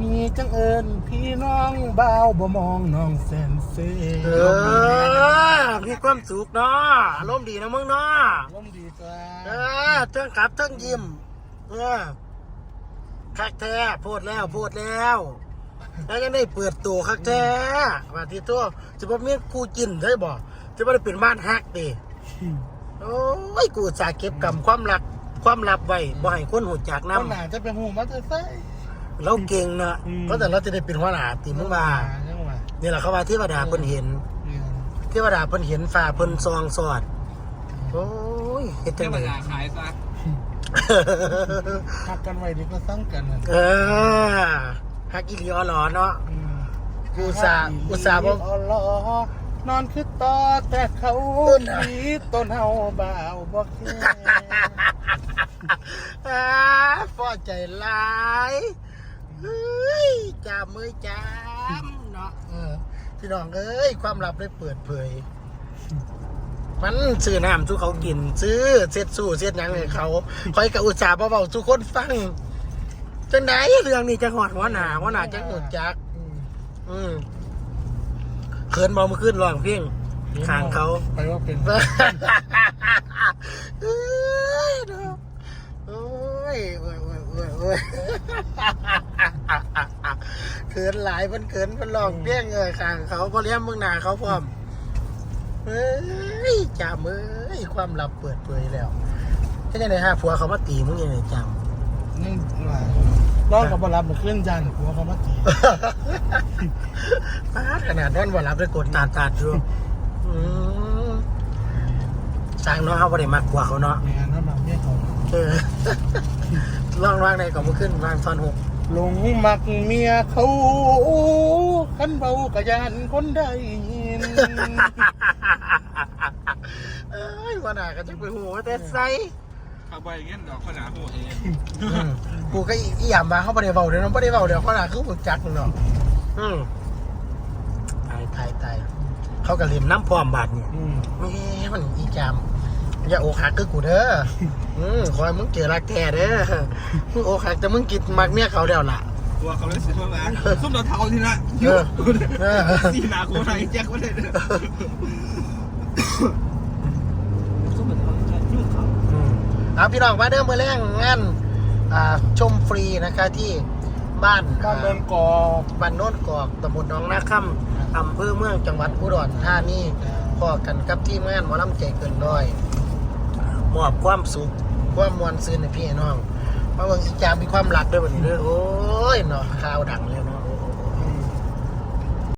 มีจังเอิญพี่น้องบ่าวบ่มองน้องแสนเซ่เออมีความสุขเนาะอารมณ์ดีนะมึงเนาะลมดีจ้าเออเทิงขับเทิงยิ้มเออคักแท้พูดแล้วพูดแล้วแล้วยังได้เปิดตัวคักแท้ว่าที่ตัวจะบ่มีกูจินได้บ่จะบ่ได้เป็นบ้านฮักดิโอ้ยกูอุตสาห์เก็บกรรมความรักความลับไว้บ่ให้คนหูจักน้ำหนำนาจะเป็นหูมัตเตอร์ไซค์ เราเก่งเนาะอืมก็แต่เราจะได้เป็นหัวหน้าตีมึงว่าจังหวะนี่แหละเขาว่าเทวดาเพิ่นเห็นเนี่ยเทวดาเพิ่นเห็นฟ้าเพิ่นซองสอด โอ้ยเฮ็ดเทจังวได๋ดาขายซะทักกันไว้ดีก็สร้างกันนั่นเออฮักอีหลีออหลอเนาะ อืมอุตส่าห์อุตส่าห์บ่ อ๋อเหรอนอนคือต่อแต่เขาผีต้นเฮาบ่าวบ่แค่อ่าพอใจหลาย เฮ้ยจามมือจามเนาะเออพี่น้องเอ้ยความลับได้เปิดเผย มันซื้อน้ำทุกเขากิน ซื้อเซ็ดสู้เซ็ดหยังให้เขาคอยกับอุตสาห์เบาๆทุกคนฟังจังไดเรื่องนี้จะหอดหัวหนาหัวหนาจะหนุดจัก อืมอืมเขินบอมาขึ้นร้องเพลงข้างเขา ไปว่าเป็นเอ้ยเนาะโอ้ยโอ้ยโอ้ยโอ้ยโอ้ยเขินหลายมันเขินมันร้องเพลงเออข้างเขาพอเลี้ยงมึงหนาเขาพร้อมเฮ้ยจามเอ้ยความลับเปิดเผยแล้วแค่ไหนฮะผัวเขามาตีมึงยังไงจำนี่ว่าร้องกับบรับมาขึ้นจานหัวเขามาตีปาดขนาดนั้นว่ารับได้กดตาดตาดอยู่อืมสร้างเนาะเขาบ่ได้มักกว่าเขาเนาะในงานนั้นมาเมียเขาเออลองวางในก่อนมาขึ้นวางตอนหก หลงมักเมียเขาขันเบากะยานคนได้ยินเอ้ยวันหนาก็จะไปหัวแต่ไซขับไปอย่างเงี้ยดอกขนาดหัวเองอืมกูก็อีหยามมาเขาบ่ได้เบาเดี๋ยวน้องบ่ได้เบาเดี๋ยวเขาหนาคือบึกจักเนาะอืมตายตายตายเขาก็เลียมน้ำพร้อมบาดเนี่ยอืมแม่มันอีจาม อย่าโอกหักคือกูเด้ออืมคอยมึงเจอรักแท้เด้อมึงโอกหักแต่มึงกินมักเมียเขาเดียวล่ะตัวเขาเลยสิทั่วมาซุ่มโดนเท้าทีนะเออเออสีหนาโคไทยแจ็คก็ได้เลยซุ่มโดนเท้ายุ่งเขาอืมเอาพี่น้องมาเดิมมือแรงงานอ่าชมฟรีนะคะที่บ้านบ้านโดนกอบบ้านโน้นกอกตำบลหนองนาคำอำเภอเมืองจังหวัดอุดรธานีพอกันกับทีมงานหมอลำใจเกินร้อย มอบความสุขความมวลซื่นให้พี่น้องมาเบิ่งอีจามมีความรักด้วยวันนี้เด้อโอ้ยเนาะข่าวดังเลย